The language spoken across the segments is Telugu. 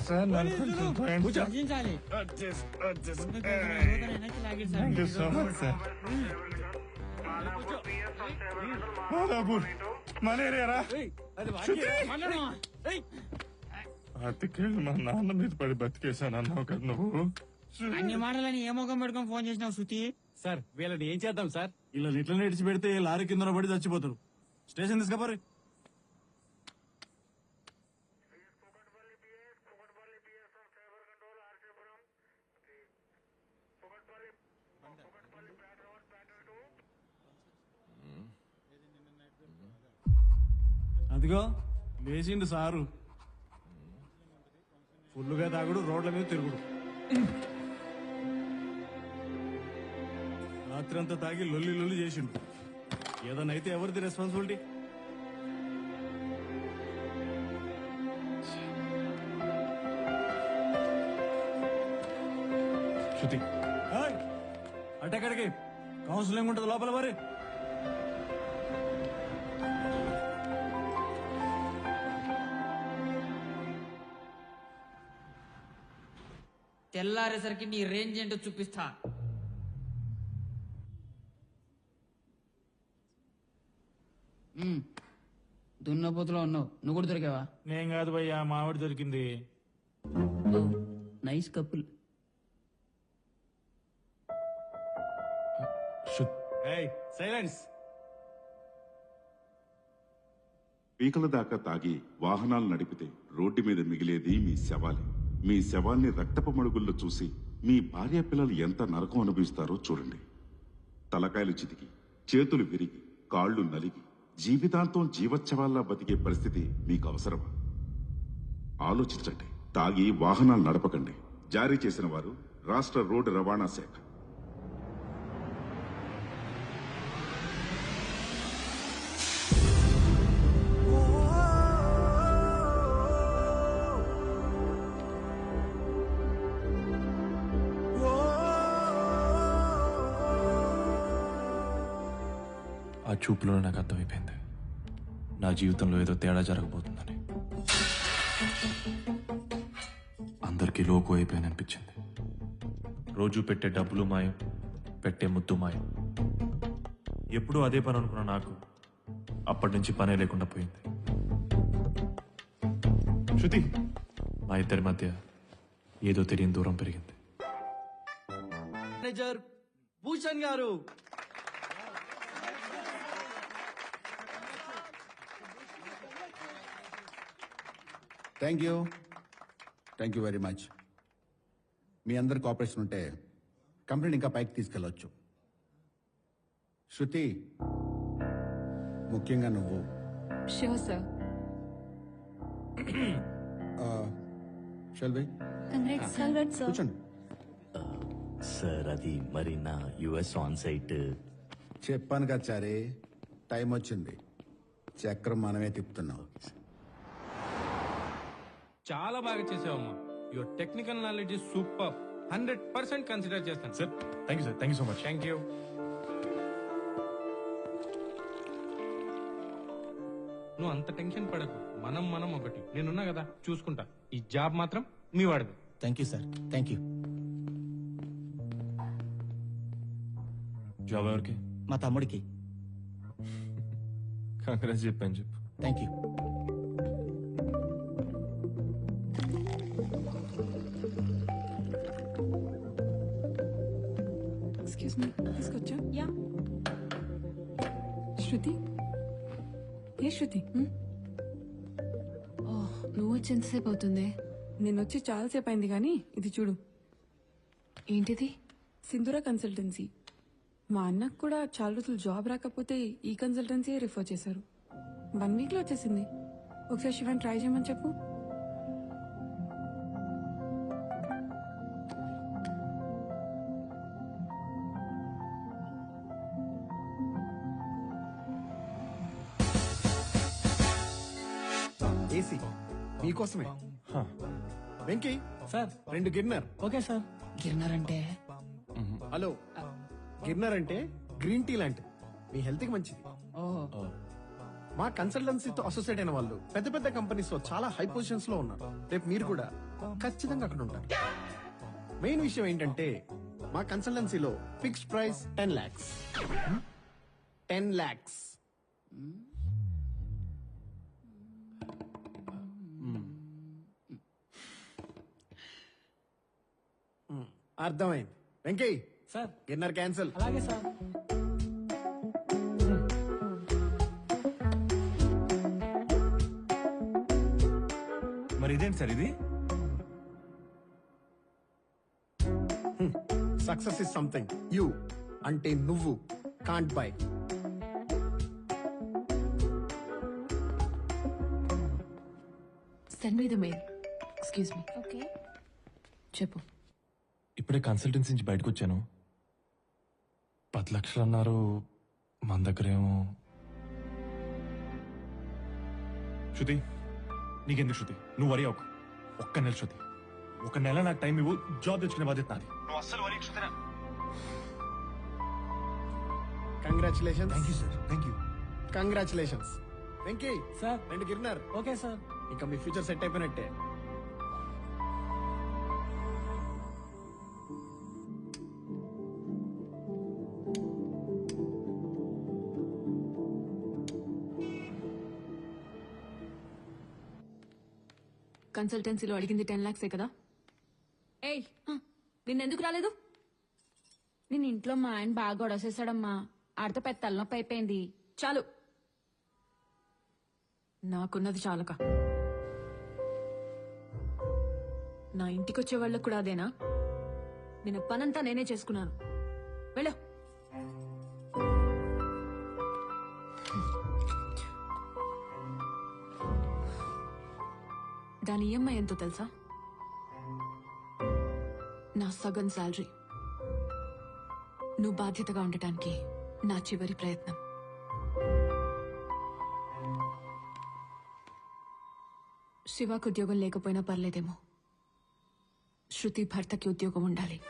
సార్! మాట్లాడమా? ఏయ్, అతికేళ్ళు మా నాన్న మీద పడి బతికేశాను అన్నావు కదా నువ్వు. అన్ని మాటలని ఏ ముఖం పెట్టుకొని ఫోన్ చేసినావు శృతి సార్ వీళ్ళని ఏం చేద్దాం సార్? ఇలా ఇట్లా నడిచి పెడితే లారీ కింద పడి చచ్చిపోతారు. స్టేషన్ తీసుకపోరు. అదిగో లేచిండు సారు. ఫుల్లుగా తాగుడు రోడ్ల మీద తిరుగుడు. రాత్రంతా తాగి లొల్లి లొల్లి చేసిండు. ఏదైనా అయితే ఎవరిది రెస్పాన్సిబిలిటీ శృతి. అటెక్కడికి కౌన్సిలింగ్ ఉంటుంది లోపల మరి. తెల్లారేసరికి నీ రేంజ్ ఏంటో చూపిస్తా. దున్నపోతులో ఉన్నావు. నువ్వు కూడా దొరికావా? నేను కాదు భయ్యా మామిడి దొరికింది. నైస్ కపుల్ సైలెన్స్ పీకల దాకా తాగి వాహనాలు నడిపితే రోడ్డు మీద మిగిలేది మీ శవాలే. మీ శవాల్ని రక్తపు మడుగుల్లో చూసి మీ భార్య పిల్లలు ఎంత నరకం అనుభవిస్తారో చూడండి. తలకాయలు చితికి చేతులు విరిగి కాళ్ళు నలిగి జీవితాంతం జీవచ్చవాల్లా బతికే పరిస్థితి మీకు అవసరమా? ఆలోచించండి తాగి వాహనాలు నడపకండి. జారీ చేసిన వారు రాష్ట్ర రోడ్డు రవాణా శాఖ. ఆ చూపులో నాకు అర్థమైపోయింది. నా జీవితంలో ఏదో తేడా జరగబోతుందని. అందరికీ లోకు అయిపోయాను అనిపించింది. రోజు పెట్టే డబ్బులు మాయం పెట్టే ముద్దు మాయం. ఎప్పుడూ అదే పని అనుకున్న నాకు అప్పటి నుంచి పనే లేకుండా పోయింది. శృతి! మా ఇద్దరి మధ్య ఏదో తెలియని దూరం పెరిగింది. మేనేజర్ భూషణ్ గారు! Thank you thank you very much మీ అందరి కోఆపరేషన్ ఉంటే కంపెనీని ఇంకా పైకి తీసుకెళ్ళొచ్చు. శృతి ముఖ్యంగా నువ్వు. షెల్వి sir. కూర్చోండి. సార్ అది మరి నా యుఎస్ ఆన్ సైట్ చెప్పాను కదా చారి. టైం వచ్చింది. చక్రం మనమే తిప్పుతున్నాం. చాలా బాగా చేసావమ్మా. Your technical knowledge is super hundred percent consider చేస్తాను. Sir thank you sir thank you so much thank you నువ్వు అంత టెన్షన్ పడకు. మనం మనం ఒకటి. నేనున్నా కదా చూసుకుంటా. ఈ జాబ్ మాత్రం మీ వాడిది. Thank you sir thank you job ఎవరికి? మా తమ్ముడికి. కాంగ్రెస్ చెప్పాను చెప్పు. థ్యాంక్ యూ శృతి ఓ నువ్వు వచ్చి ఎంతసేపు అవుతుంది. నేను వచ్చి చాలాసేపు అయింది కానీ ఇది చూడు. ఏంటిది? సింధుర కన్సల్టెన్సీ. మా అన్నకు కూడా చాలా రోజులు జాబ్ రాకపోతే ఈ కన్సల్టెన్సీ రిఫర్ చేశారు. వన్ వీక్లో వచ్చేసింది. ఒకసారి శివన్ ట్రై చేయమని చెప్పు. మీకోసమే వెంకీ సార్. రెండు గిన్నర్. Okay sir. గిర్నర్ అంటే? హలో. గిన్నర్ అంటే గ్రీన్ టీ లాంటిది. మీ హెల్త్కి మంచిది మా కన్సల్టెన్సీతో అసోసియేట్ అయిన వాళ్ళు పెద్ద పెద్ద కంపెనీస్లో చాలా హై పొజిషన్స్లో ఉన్నారు. రేపు మీరు కూడా ఖచ్చితంగా అక్కడ ఉంటారు. మెయిన్ విషయం ఏంటంటే మా కన్సల్టెన్సీలో fixed price ten lakhs. Ten lakhs. అర్థమైంది. వెంకీ! సార్. Dinner cancel. అలాగే సార్. మరి ఇదేంటి సార్ ఇది? Success is something. యూ అంటే నువ్వు. Can't buy. Send me the mail excuse me okay చెప్పు. ఇప్పుడే కన్సల్టెన్సీ నుంచి బయటకు వచ్చాను పది లక్షలు అన్నారు. మన దగ్గరేమో. శృతి నీకెందుకు శృతి? నువ్వు వరి అవ్వకు. ఒక్క నెల శృతి. ఒక నెల నాకు టైం ఇవ్వు. జాబ్ తెచ్చుకునే బాధ్యత నాది. నువ్వు అస్సలు వరి Shruti congratulation thank you sir thank you congratulations Venky sir రెండు గిరినార్. ఓకే సార్ ఇంకా మీ ఫ్యూచర్ సెట్ అయిపోయినట్టే. కన్సల్టెన్సీలో అడిగింది టెన్ లాక్సే కదా? ఏయ్ నిన్నెందుకు రాలేదు? నేను ఇంట్లో మా ఆయన బాగా గొడవసేసాడమ్మా ఆడితో పెద్ద తలనొప్పి అయిపోయింది. చాలు. నాకున్నది చాలక. నా ఇంటికి వచ్చే వాళ్ళకు కూడా అదేనా? నేను పనంతా నేనే చేసుకున్నాను. వెళ్ళు. దాని ఈఎంఐ ఎంతో తెలుసా? నా సగం శాలరీ నువ్వు బాధ్యతగా ఉండటానికి నా చివరి ప్రయత్నం. శివాకు ఉద్యోగం లేకపోయినా పర్లేదేమో. శృతి భర్తకి ఉద్యోగం ఉండాలి.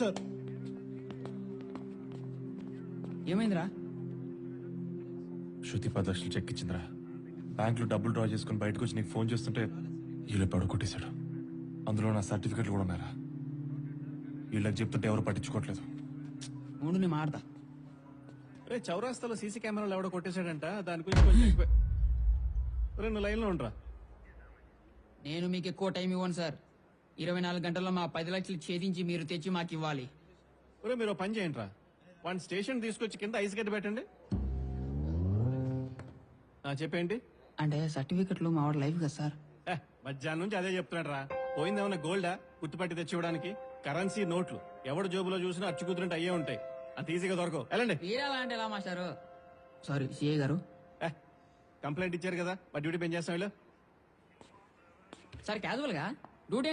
సార్. ఏమైందిరా? శృతి పది లక్షలు చెక్ ఇచ్చిందిరా. బ్యాంకులో డబ్బులు డ్రా చేసుకుని బయటకు వచ్చి నీకు ఫోన్ చేస్తుంటే వీళ్ళు పడుకొట్టేశాడు అందులో నా సర్టిఫికెట్లు కూడా ఉన్నారా వీళ్ళకి చెప్తుంటే ఎవరు పట్టించుకోవట్లేదు. ఉండు నేను మాడతా రే చౌరాస్తాలో సీసీ కెమెరాలు ఎవడో కొట్టేశాడంట? దాని గురించి కొంచెం రే నువ్వు లైన్లో ఉండరా. నేను మీకు ఎక్కువ టైం ఇవ్వను సార్. ఇరవై నాలుగు గంటల్లో మా పది లక్షలు ఛేదించి మీరు తెచ్చి మాకు ఇవ్వాలి ఒరే మీరు పని చేయండి రా వన్ స్టేషన్ తీసుకొచ్చి కింద ఐస్ గడ్డ పెట్టండి. ఆ, చెప్పేంటి? అంటే సర్టిఫికెట్లు మా వాడు లైఫ్ కదా సార్. మధ్యాహ్నం నుంచి అదే చెప్తున్నాడు రా పోయిందేమన్నా గోల్డా? గుర్తుపట్టి తెచ్చివ్వడానికి? కరెన్సీ నోట్లు. ఎవడు జోబులో చూసినా అచ్చు కుదిరినట్టు అయ్యే ఉంటాయి. అంత ఈజీగా దొరకవు. వెళ్ళండి. తీరాలా అంటే ఎలా మాస్టారు సారీ? సిఏ గారు. కంప్లైంట్ ఇచ్చారు కదా. మా డ్యూటీ పెంచేస్తాం వీళ్ళు. సార్ క్యాజువల్గా? డ్యూటీ